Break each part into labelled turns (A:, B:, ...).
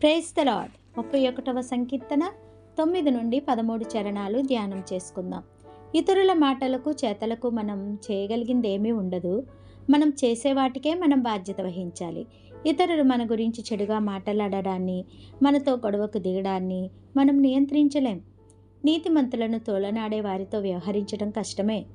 A: Praise the lord ముప్పై ఒకటవ సంకీర్తన తొమ్మిది నుండి పదమూడు చరణాలు ధ్యానం చేసుకుందాం. ఇతరుల మాటలకు చేతలకు మనం చేయగలిగింది ఏమీ ఉండదు. మనం చేసేవాటికే మనం బాధ్యత వహించాలి. ఇతరులు మన గురించి చెడుగా మాట్లాడడాన్ని మనతో గొడవకు దిగడాన్ని మనం నియంత్రించలేం. నీతిమంతులను తోలనాడే వారితో వ్యవహరించడం కష్టమే.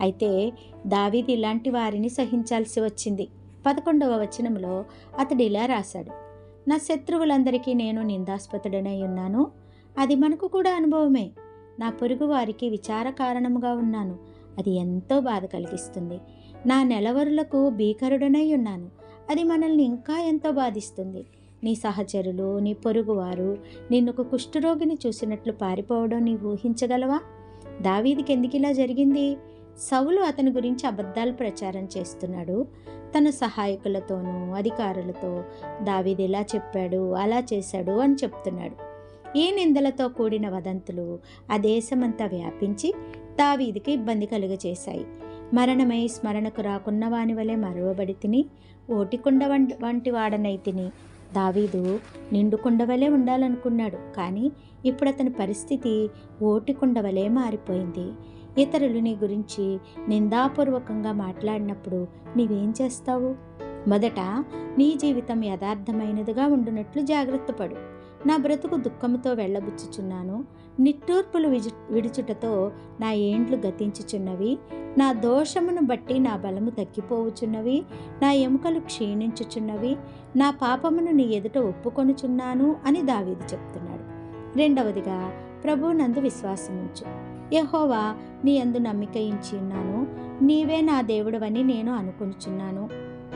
A: అయితే దావీది ఇలాంటి వారిని సహించాల్సి వచ్చింది. పదకొండవ వచనంలో అతడు ఇలా రాశాడు. నా శత్రువులందరికీ నేను నిందాస్పతుడనై ఉన్నాను. అది మనకు కూడా అనుభవమే. నా పొరుగు వారికి విచార కారణముగా ఉన్నాను. అది ఎంతో బాధ కలిగిస్తుంది. నా నెలవరులకు భీకరుడనై ఉన్నాను. అది మనల్ని ఇంకా ఎంతో బాధిస్తుంది. నీ సహచరులు నీ పొరుగువారు నిన్ను ఒక కుష్ఠరోగిని చూసినట్లు పారిపోవడం నీవు ఊహించగలవా? దావీదికి ఎందుకు ఇలా జరిగింది? సౌలు అతని గురించి అబద్ధాలు ప్రచారం చేస్తున్నాడు. తన సహాయకులతోనూ అధికారులతో దావీది ఇలా చెప్పాడు అలా చేశాడు అని చెప్తున్నాడు. ఈ నిందలతో కూడిన వదంతులు ఆ దేశమంతా వ్యాపించి దావీదికి ఇబ్బంది కలుగజేశాయి. మరణమై స్మరణకు రాకున్న వాని వలె మరువబడి తిని ఓటికుండ వంటి వంటి వాడనై తిని దావీదు నిండుకుండ వలె ఉండాలనుకున్నాడు. కానీ ఇప్పుడు అతని పరిస్థితి ఓటికుండ వలె మారిపోయింది. ఇతరులు నీ గురించి నిందాపూర్వకంగా మాట్లాడినప్పుడు నీవేం చేస్తావు? మొదట నీ జీవితం యథార్థమైనదిగా ఉండునట్లు జాగ్రత్త పడు. నా బ్రతుకు దుఃఖముతో వెళ్ళబుచ్చుచున్నాను. నిట్టూర్పులు విజు విడుచుటతో నా ఏండ్లు గతించుచున్నవి. నా దోషమును బట్టి నా బలము తగ్గిపోవుచున్నవి. నా ఎముకలు క్షీణించుచున్నవి. నా పాపమును నీ ఎదుట ఒప్పుకొనుచున్నాను అని దావీదు చెప్తున్నాడు. రెండవదిగా ప్రభు నందు విశ్వాసముంచు. యహోవా నీ అందు నమ్మిక ఇచ్చి ఉన్నాను. నీవే నా దేవుడవని నేను అనుకుంటున్నాను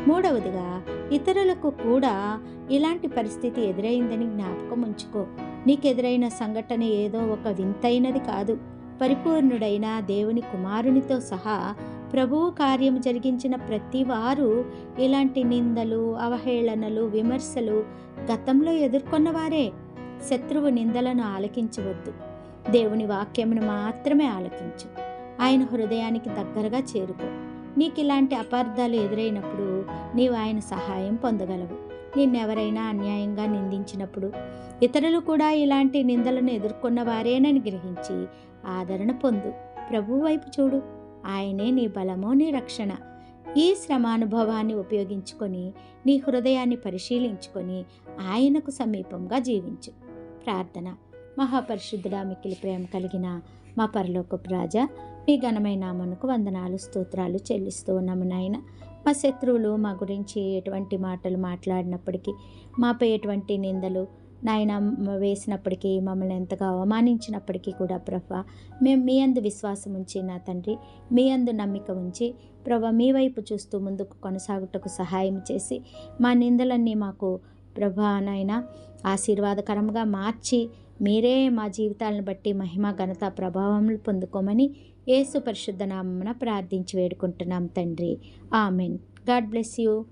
A: మూడవదిగా ఇతరులకు కూడా ఇలాంటి పరిస్థితి ఎదురైందని జ్ఞాపకం ఉంచుకో. నీకెదురైన సంఘటన ఏదో ఒక వింతైనది కాదు. పరిపూర్ణుడైన దేవుని కుమారునితో సహా ప్రభువు కార్యం జరిగించిన ప్రతి వారు ఇలాంటి నిందలు అవహేళనలు విమర్శలు గతంలో ఎదుర్కొన్నవారే. శత్రువు నిందలను ఆలకించవద్దు. దేవుని వాక్యమును మాత్రమే ఆలకించు. ఆయన హృదయానికి దగ్గరగా చేరుకో. నీకు ఇలాంటి అపార్థాలు ఎదురైనప్పుడు నీవు ఆయన సహాయం పొందగలవు. నిన్నెవరైనా అన్యాయంగా నిందించినప్పుడు ఇతరులు కూడా ఇలాంటి నిందలను ఎదుర్కొన్న వారేనని గ్రహించి ఆదరణ పొందు. ప్రభు వైపు చూడు. ఆయనే నీ బలమో నీ రక్షణ. ఈ శ్రమానుభవాన్ని ఉపయోగించుకొని నీ హృదయాన్ని పరిశీలించుకొని ఆయనకు సమీపంగా జీవించు. ప్రార్థన. మహాపరిశుద్ధుడా మిక్కిలి ప్రేమ కలిగిన మా పరలోకపు రాజా మీ ఘనమైన నామనుకు వందనాలు స్తోత్రాలు చెల్లిస్తూ ఉన్నాము నాయన. మా శత్రువులు మా గురించి ఎటువంటి మాటలు మాట్లాడినప్పటికీ మాపై ఎటువంటి నిందలు నాయన వేసినప్పటికీ మమ్మల్ని ఎంతగా అవమానించినప్పటికీ కూడా ప్రభా మేము మీ అందు విశ్వాసం ఉంచి నా తండ్రి మీ అందు నమ్మిక ఉంచి ప్రభా మీ వైపు చూస్తూ ముందుకు కొనసాగుటకు సహాయం చేసి మా నిందలన్నీ మాకు ప్రభా నాయన ఆశీర్వాదకరంగా మార్చి మీరే మా జీవితాలను బట్టి మహిమ ఘనత ప్రభావములు పొందుకోమని ఏసు పరిశుద్ధ నామమున ప్రార్థించి వేడుకుంటున్నాం తండ్రి. ఆమెన్. God bless you.